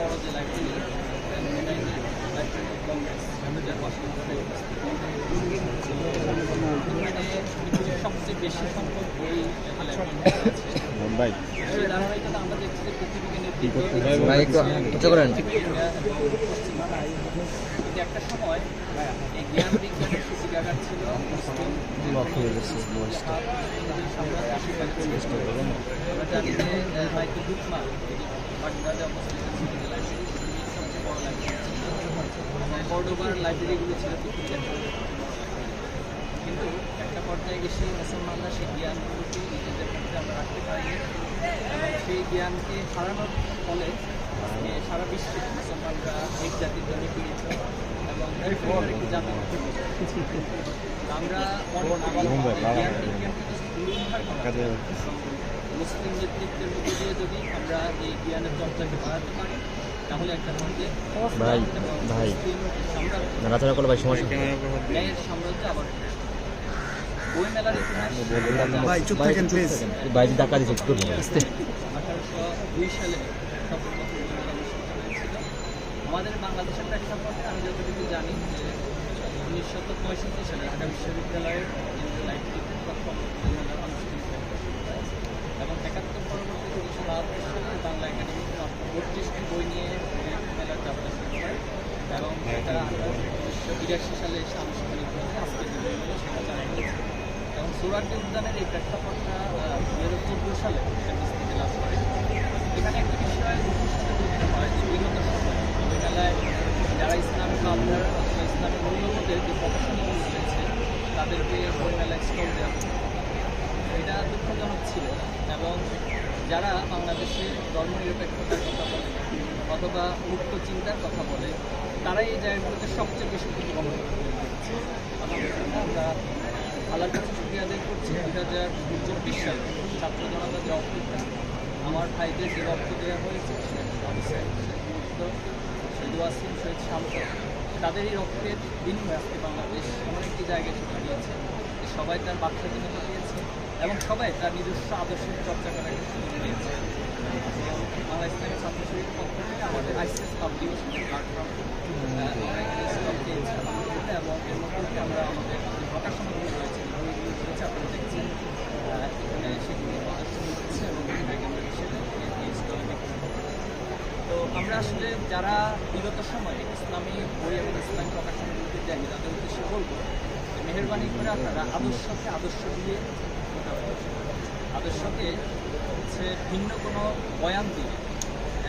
বড় যে লাইব্রেরি সবচেয়ে বেশি সংখ্যক বই ধারাবাহিকতা আমরা দেখছি যে পৃথিবীকে একটু সময় এই জ্ঞান বিজ্ঞানের সূচিকাগার ছিল হয়ে। আমরা জানি যে মাইকেল কর্ডোবার লাইব্রেরিগুলো ছিল কিন্তু একটা পর্যায়ে গেছে মুসলমানরা সেই জ্ঞানগুলোকে নিজেদের মধ্যে আমরা রাখতে পারিনি। এবং সেই জ্ঞানকে হারানোর ফলে আজকে সারা বিশ্বে মুসলমানরা এক জাতির জন্য পীড়িত এবং একটি জাতি আমরা করা মুসলিম নেতৃত্বের মধ্যে দিয়ে যদি আমরা এই জ্ঞানের চর্চাকে বাড়াতে পারি তাহলে একটা মধ্যে ভাই, ভাই। সাম্রাজ্য নাড়াচাড়া করলে ভাই সমস্যা ন্যায়ের সাম্রাজ্য আবার বই মেলার ইতিহাস ভাই চুপ থাকেন প্লিজ এই ধাক্কা দিচ্ছে একটু করব আঠারোশো দুই সালে আমাদের বাংলাদেশের প্রেক্ষাপটে আমি যতটুকু জানি যে উনিশশো পঁয়ষট্টি সালে ঢাকা বিশ্ববিদ্যালয়ের লাইব্রেরিতে প্রথম বই মেলা অনুষ্ঠিত হয় এবং একাত্তর পরবর্তী উনিশশো বাহাত্তর সালে বাংলা একাডেমি বত্রিশটি বই নিয়ে মেলার যাত্রা শুরু হয় এবং এটা উনিশশো বিরাশি সালে আজকে মেলা সেটা চালু হয়েছে এবং সুরাটি উদ্যানের এই প্রেক্ষাপটটা দু হাজার চোদ্দ সালে বিস্তৃতি লাভ করে। এখানে একটা বিষয় বিশেষত করতে হয় যে বিগত সময়ে মেলায় যারা ইসলামী ভাবনার অথবা ইসলামী মূল্যবোধের যে প্রকাশনীগুলো রয়েছে তাদেরকে বই মেলায় স্টল দেওয়া এটা দুঃখজনক ছিল। এবং যারা বাংলাদেশে ধর্মনিরপেক্ষতার কথা বলে, অথবা মুক্ত চিন্তার কথা বলে, তারাই এই জায়গাগুলোতে সবচেয়ে বেশি পড়ছে আমরা আল্লাহর কাছে শুক্রিয়া আদায় করছি। দু হাজার চব্বিশ সালে ছাত্র জনতা যে অভ্যুত্থান আমার ভাইদের যে রক্ত দেওয়া হয়েছে শহীদ ওয়াসিম, শহীদ শান্ত, তাদের এই রক্তের বিনিময়ে আজকে বাংলাদেশ এমন একটি জায়গায় এসে দাঁড়িয়েছে সবাই তার বাক স্বাধীনতা পেয়েছে এবং সবাই তার নিজস্ব আদর্শের চর্চা করার একটা সুযোগ পেয়েছে এবং বাংলা ইসলামী ছাত্র শিবিরের পক্ষ থেকে আমাদের আইসিএস পাবলিকেশনের প্ল্যাটফর্ম পেয়েছে আলহামদুলিল্লাহ এবং এর মধ্যে আমরা আমাদের প্রকাশনাগুলো রয়েছে। বইগুলো রয়েছে, আপনারা এখানে সেগুলো প্রদর্শনী হচ্ছে এবং এটাকে আমরা। তো আমরা আসলে যারা বিগত সময়ে ইসলামী বই এবং ইসলামী প্রকাশনাগুলোতে যাই তাদের উদ্দেশ্যে বলব মেহরবানি করে আপনারা আদর্শকে আদর্শ দিয়ে আদর্শকে হচ্ছে ভিন্ন কোনো বয়ান দিয়ে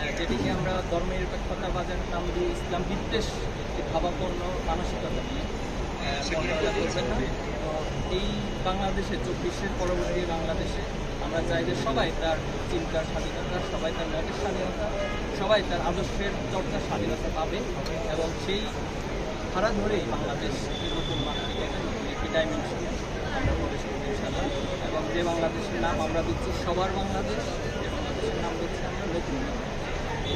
যেটিকে আমরা ধর্মনিরপেক্ষতাবাদের নাম দিয়ে ইসলাম বিদ্বেষ একটি ভাবাপন্ন মানসিকতা নিয়ে আহ, করবেন না। এই বাংলাদেশে চব্বিশের পরবর্তী বাংলাদেশে আমরা চাই যে সবাই তার চিন্তার স্বাধীনতা সবাই তার মতের স্বাধীনতা সবাই তার আদর্শের চর্চার স্বাধীনতা পাবে এবং সেই ধারা ধরেই বাংলাদেশ একটি ডাইমেনশনে আমরা প্রবেশ করব ইনশাল্লাহ এবং যে বাংলাদেশের নাম আমরা দিচ্ছি সবার বাংলাদেশ যে বাংলাদেশের নাম দিচ্ছি আমরা নতুন বাংলাদেশ।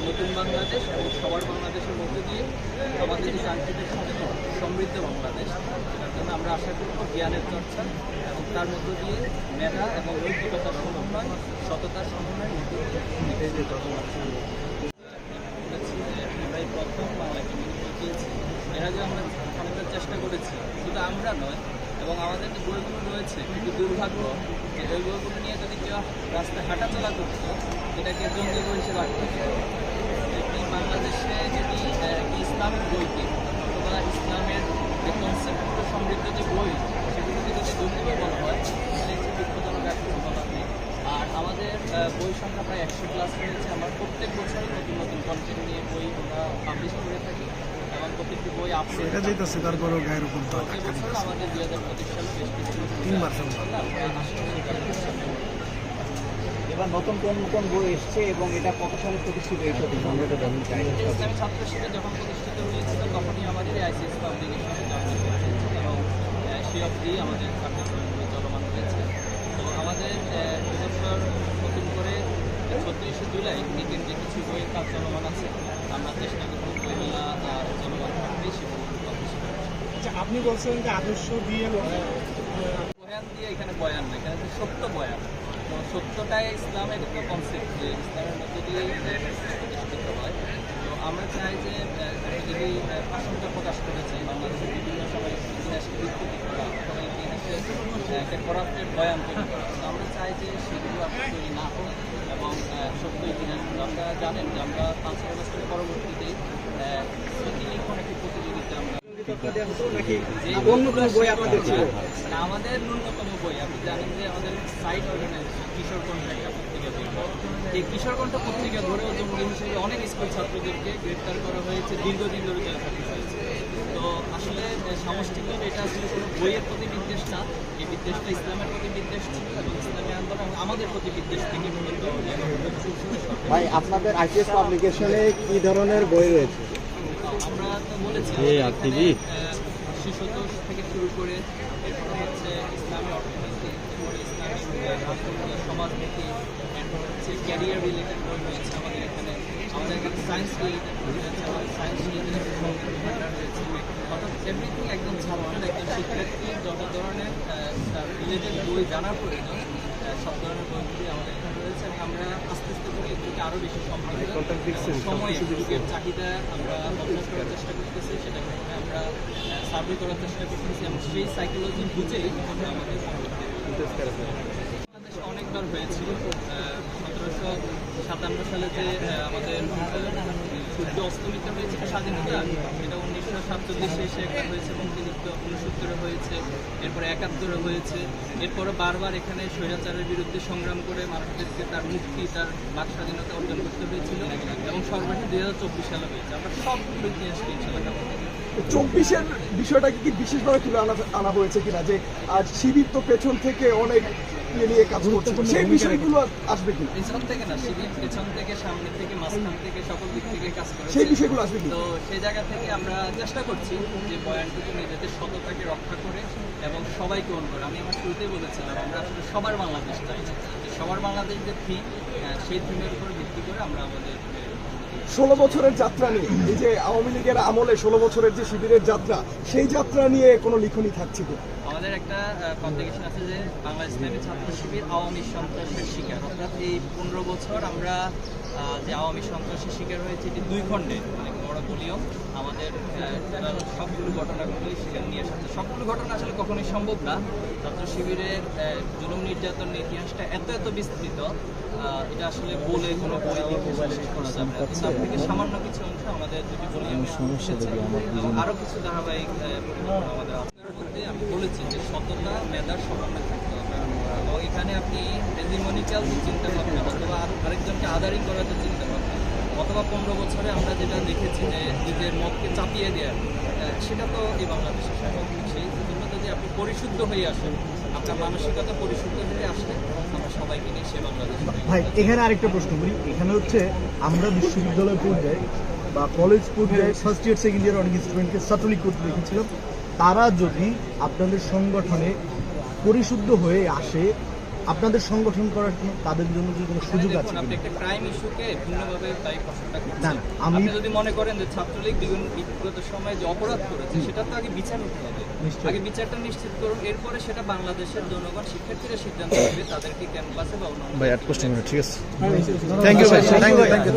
নতুন বাংলাদেশ এবং সবার বাংলাদেশের মধ্যে দিয়ে আমাদের যে কাঙ্ক্ষিত সুস্থ সমৃদ্ধ বাংলাদেশ। সেটার জন্য আমরা আশা করব জ্ঞানের চর্চা এবং তার মধ্য দিয়ে মেধা এবং নৈতিকতার সমন্বয় সততার সমন্বয়ের মধ্য দিয়ে প্রথম বাংলা কমিউনিটি পেয়েছি এর আমরা চেষ্টা করেছি। শুধু আমরা নয় এবং আমাদের যে বইগুলো রয়েছে কিন্তু দুর্ভাগ্য যে ওই বইগুলো নিয়ে যদি কেউ রাস্তায় হাঁটাচলা করতো এটাকে জঙ্গি বই হিসেবে আটকে একটি বাংলাদেশে যদি আহ, একটি ইসলামিক বইকে অথবা ইসলামের যে কনসেপ্ট সমৃদ্ধ যে বই সেগুলোকে যদি জঙ্গি বই বলা হয় তাহলে একটি দুঃখজনক নেই আর আমাদের বই সংখ্যা প্রায় একশো প্লাস রয়েছে। আমার প্রত্যেক বছরই নতুন নতুন কন্টেন্ট নিয়ে বই আমরা পাবলিশ করে থাকি এবং প্রত্যেকটি বই আপলোড এটা যেতেছে তারপরেও গায়ের উপর তো আমাদের দুই হাজার পঁচিশ সালে বেশ কিছু তিনবার। এবার নতুন কোন কোন বই এসছে এবং এটা কত সালে প্রতিষ্ঠিত এই প্রতিষ্ঠান ইসলামী ছাত্র শিবির যখন প্রতিষ্ঠিত হয়েছিল তখনই আমাদের আইসিএস পাবলিকেশনে এবং সেই অবধি আমাদের কার্যক্রমগুলো চলমান রয়েছে। এবং আমাদের এবছর নতুন করে ছত্রিশে জুলাই দিকের যে কিছু বইয়ের কাজ চলমান আছে আমরা চেষ্টা করব আচ্ছা আপনি বলছেন যে আদর্শ দিয়ে বয়ান দিয়ে এখানে বয়ান না, এখানে সত্য বয়ান। সত্যটাই ইসলামের একটা কনসেপ্ট যে ইসলামের মধ্যে দিয়ে প্রতিষ্ঠিত হয়। তো আশঙ্কা প্রকাশ করেছে বাংলাদেশের বিভিন্ন সময় ইতিহাসকে বিকৃতি করা অথবা ইতিহাসে একটা করাপ্টেড বয়ান তৈরি করা। আমরা চাই যে সেগুলো আসলে তৈরি না হোক এবং সত্য ইতিহাসগুলো আমরা জানেন যে আমরা পাঁচই আগস্টের পরবর্তীতে পত্রিকা অনেক স্কুল ছাত্রদেরকে গ্রেপ্তার করা হয়েছে, দীর্ঘদিন ধরে জেল হয়েছে তো আসলে এটা আসলে কোনো বইয়ের প্রতি বিদ্বেষ না, এই বিদ্বেষটা ইসলামের প্রতি বিদ্বেষ ছিল এবং ইসলামী আন্দোলন আমাদের প্রতি বিদ্বেষ মূলত ভাই, আপনাদের আইপিএস পাবলিকেশনে কি ধরনের বই রয়েছে? এ, যে আর এখানে, শিশুতোষ থেকে শুরু করে এরপর হচ্ছে ইসলামী অর্থনীতি এরপরে ইসলামী এরপর হচ্ছে ক্যারিয়ার রিলেটেড রয়েছে আমাদের এখানে আমাদের এখানে সায়েন্স রিলেটেড সায়েন্স রিলেটেড রয়েছে অর্থাৎ এভরিথিং একদম ছাত্রের শিক্ষার্থী যত রিলেটেড বই জানার প্রয়োজন সব ধরনের আমাদের এখানে রয়েছে আমরা আস্তে আস্তে করে এগুলোকে আরও বেশি সমৃদ্ধ সময়ে চাহিদা আমরা অভ্যাস করার চেষ্টা করতেছি সেটা আমরা সার্ভে করার চেষ্টা করতেছি এবং সেই সাইকোলজি আমরা আমাদের বাংলাদেশে অনেকবার হয়েছিল। সতেরোশো সাতান্ন সালে যে আমাদের সূর্য অস্তমিত হয়েছিল স্বাধীনতা এটা উনিশশো সাতচল্লিশে এসে একটা হয়েছে মুক্তিযুদ্ধ উনসত্তরে হয়েছে, এরপরে একাত্তরে হয়েছে। এরপরে বারবার এখানে স্বৈরাচারের বিরুদ্ধে সংগ্রাম করে মানুষদেরকে তার মুক্তি, তার বাক স্বাধীনতা অর্জন করতে হয়েছিল। এবং সর্বশেষ দুই হাজার চব্বিশ সালে হয়েছে। আমরা সবগুলো ইতিহাসকে ইনশাল্লাহ। চব্বিশের বিষয়টাকে কি বিশেষভাবে তুলে আনা আনা হয়েছে কিনা? যে আজ শিবির তো পেছন থেকে অনেক ইয়ে নিয়ে কাজ করছে। সেই বিষয়গুলো আসবে কিনা? পেছন থেকে না শিবির পেছন থেকে সামনে থেকে মাঝখান থেকে সকল দিক থেকে কাজ করে সেই বিষয়গুলো আসবে তো সেই জায়গা থেকে আমরা চেষ্টা করছি যে বয়ানটুকু নিজেদের সততাকে রক্ষা করে এবং সবাইকে অন করে। আমি আমার শুরুতেই বলেছিলাম আমরা আসলে সবার বাংলাদেশ চাই। সবার বাংলাদেশ যে থিম সেই থিমের উপর ভিত্তি করে আমরা আমাদের ষোলো বছরের যাত্রা নিয়ে, এই যে আওয়ামী লীগের আমলে ষোলো বছরের যে শিবিরের যাত্রা, সেই যাত্রা নিয়ে কোনো লিখনই থাকছে কি? আমাদের একটা কমপ্লিকেশন আছে যে বাংলা ইসলামী ছাত্র শিবির আওয়ামী সন্ত্রাসের শিকার। অর্থাৎ এই পনেরো বছর আমরা যে আওয়ামী সন্ত্রাসের শিকার হয়েছে, এটি দুই খণ্ডে মানে বড় দলীয় আমাদের সবগুলো ঘটনাগুলি সেখানে নিয়ে আসছে সবগুলো ঘটনা আসলে কখনোই সম্ভব না। ছাত্র শিবিরের জুলুম নির্যাতনের ইতিহাসটা এত এত বিস্তৃত এটা আসলে বলে কোনো বই লিখে শেষ করা যাবে না। তো তার থেকে সামান্য কিছু অংশ আমাদের দুটি বলি আমি এবং আরও কিছু ধারাবাহিক আমাদের মধ্যে আমি বলেছি যে সততা মেধার সমন্বয় থাকতে হবে। এবং এখানে আপনি হেজিমনিক্যাল যে চিন্তা ভাবনা অথবা আর- আরেকজনকে আদারিং করার যে চিন্তা ভাবনা অথবা পনেরো বছরে আমরা যেটা দেখেছি যে নিজের মতকে চাপিয়ে দেওয়া সেটা তো এই বাংলাদেশে স্বাভাবিক সেই জন্য যদি আপনি পরিশুদ্ধ হয়ে আসেন আপনার মানসিকতা পরিশুদ্ধ হয়ে আসলে আমরা সবাইকে নিয়ে সে বাংলাদেশ ভাই এখানে আরেকটা প্রশ্ন করি। এখানে হচ্ছে আমরা বিশ্ববিদ্যালয় পর্যায়ে বা কলেজ পর্যায়ে ফার্স্ট ইয়ার সেকেন্ড ইয়ার অনেক স্টুডেন্টকে ছাত্রলীগ করতে দেখেছিলাম। তারা যদি আপনাদের সংগঠনে পরিশুদ্ধ হয়ে আসে আপনাদের সংগঠন করার জন্য তাদের জন্য কি কোনো সুযোগ আছে আপনি একটা ক্রাইম ইস্যুকে ভিন্নভাবে তাই প্রশ্নটা না, করছেন আমি- আপনি যদি মনে করেন যে ছাত্রলীগ বিগত বিগত সময়ে যে অপরাধ করেছে সেটা তো আগে বিচার হতে হবে। নিশ্চয়ই। আগে বিচারটা নিশ্চিত করুন এরপরে সেটা বাংলাদেশের জনগণ শিক্ষার্থীরা সিদ্ধান্ত নেবে তাদেরকে ক্যাম্পাসে বা অন্য ভাই ঠিক আছে? থ্যাংক ইউ ভাই। Thank you thank you